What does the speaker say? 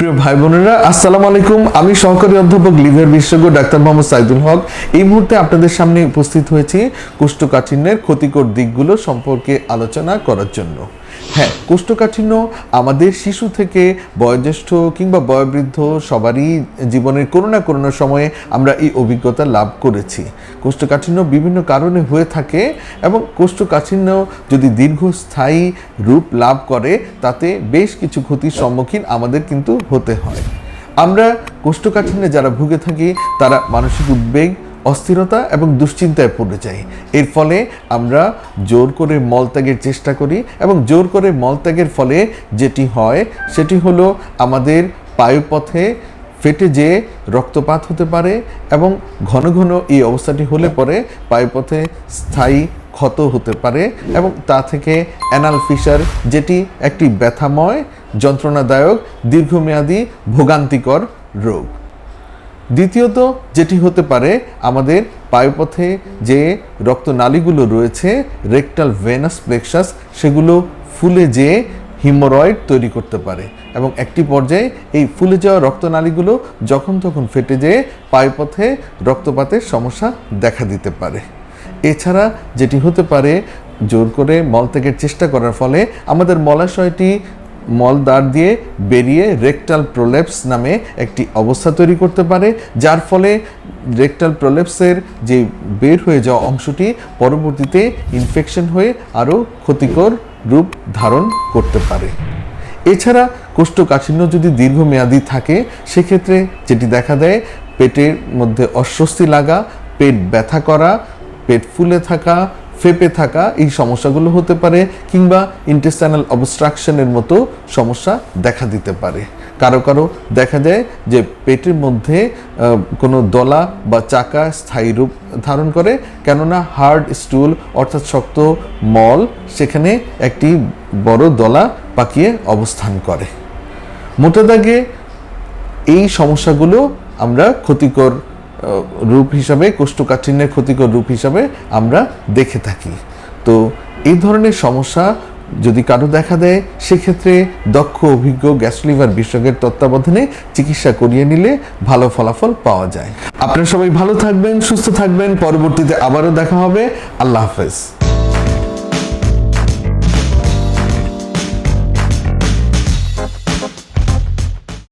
সুপ্রিয় ভাই বোনেরা আসসালামু আলাইকুম। আমি সহকারী অধ্যাপক লিভার বিশেষজ্ঞ ডাক্তার মোহাম্মদ সাইদুল হক। এই মুহূর্তে আপনাদের সামনে উপস্থিত হয়েছি কোষ্ঠকাঠিন্যের ক্ষতিকর দিকগুলো সম্পর্কে আলোচনা করার জন্য। হ্যাঁ কোষ্ঠকাঠিন্য আমাদের শিশু থেকে বয়োজ্যেষ্ঠ কিংবা বয়োবৃদ্ধ সবারই জীবনের কোনো না কোনো সময়ে আমরা এই অভিজ্ঞতা লাভ করেছি। কোষ্ঠকাঠিন্য বিভিন্ন কারণে হয়ে থাকে এবং কোষ্ঠকাঠিন্য যদি দীর্ঘস্থায়ী রূপ লাভ করে, তাতে বেশ কিছু ক্ষতির সম্মুখীন আমাদের কিন্তু হতে হয়। আমরা কোষ্ঠকাঠিন্যে যারা ভুগে থাকি, তারা মানসিক উদ্বেগ অস্থিরতা এবং দুশ্চিন্তায় পড়ে যাই। এর ফলে আমরা জোর করে মলত্যাগের চেষ্টা করি এবং জোর করে মলত্যাগের ফলে যেটি হয়, সেটি হলো আমাদের পায়ুপথে ফেটে যেয়ে রক্তপাত হতে পারে এবং ঘন ঘন এই অবস্থাটি হলে পরে পায়ুপথে স্থায়ী ক্ষত হতে পারে এবং তা থেকে অ্যানাল ফিশার, যেটি একটি ব্যথাময়, যন্ত্রণাদায়ক, দীর্ঘমেয়াদী, ভোগান্তিকর রোগ। দ্বিতীয়ত, যেটি হতে পারে আমাদের পায়ুপথে যে রক্তনালীগুলো রয়েছে রেকটাল ভেনাস প্লেক্সাস সেগুলো ফুলে যেয়ে হিমোরয়েড তৈরি করতে পারে এবং একটি পর্যায়ে এই ফুলে যাওয়া রক্তনালীগুলো যখন তখন ফেটে যেয়ে পায়ুপথে রক্তপাতের সমস্যা দেখা দিতে পারে। এছাড়া যেটি হতে পারে, জোর করে মলত্যাগের চেষ্টা করার ফলে আমাদের মলাশয়টি মলদ্বার দিয়ে বেরিয়ে রেকটাল প্রোলেপস নামে একটি অবস্থা তৈরি করতে পারে, যার ফলে রেকটাল প্রোলেপসের যে বের হয়ে যাওয়া অংশটি পরবর্তীতে ইনফেকশন হয়ে আরও ক্ষতিকর রূপ ধারণ করতে পারে। এছাড়া কোষ্ঠকাঠিন্য যদি দীর্ঘমেয়াদী থাকে, সেক্ষেত্রে যেটি দেখা দেয়, পেটের মধ্যে অস্বস্তি লাগা, পেট ব্যথা করা, পেট ফুলে থাকা ফেপে থাকা এই সমস্যাগুলো হতে পারে কিংবা ইন্টেস্টাইনাল অবস্ট্রাকশনের মতো সমস্যা দেখা দিতে পারে। কারও কারও দেখা যায় যে পেটের মধ্যে কোনো দলা বা চাকা স্থায়ী রূপ ধারণ করে, কেননা হার্ড স্টুল অর্থাৎ শক্ত মল সেখানে একটি বড় দলা পাকিয়ে অবস্থান করে। মোটা দাগে এই সমস্যাগুলো আমরা ক্ষতিকর রূপ হিসাবে, কোষ্ঠকাঠিন্যের ক্ষতিকর রূপ হিসাবে আমরা দেখে থাকি। তো এই ধরনের সমস্যা যদি কারও দেখা দেয়, সেক্ষেত্রে দক্ষ, অভিজ্ঞ গ্যাস্ট্রোলিভার বিশেষজ্ঞের তত্ত্বাবধানে চিকিৎসা করিয়ে নিলে ভালো ফলাফল পাওয়া যায়। আপনারা সবাই ভালো থাকবেন, সুস্থ থাকবেন। পরবর্তীতে আবারও দেখা হবে। আল্লাহ হাফেজ।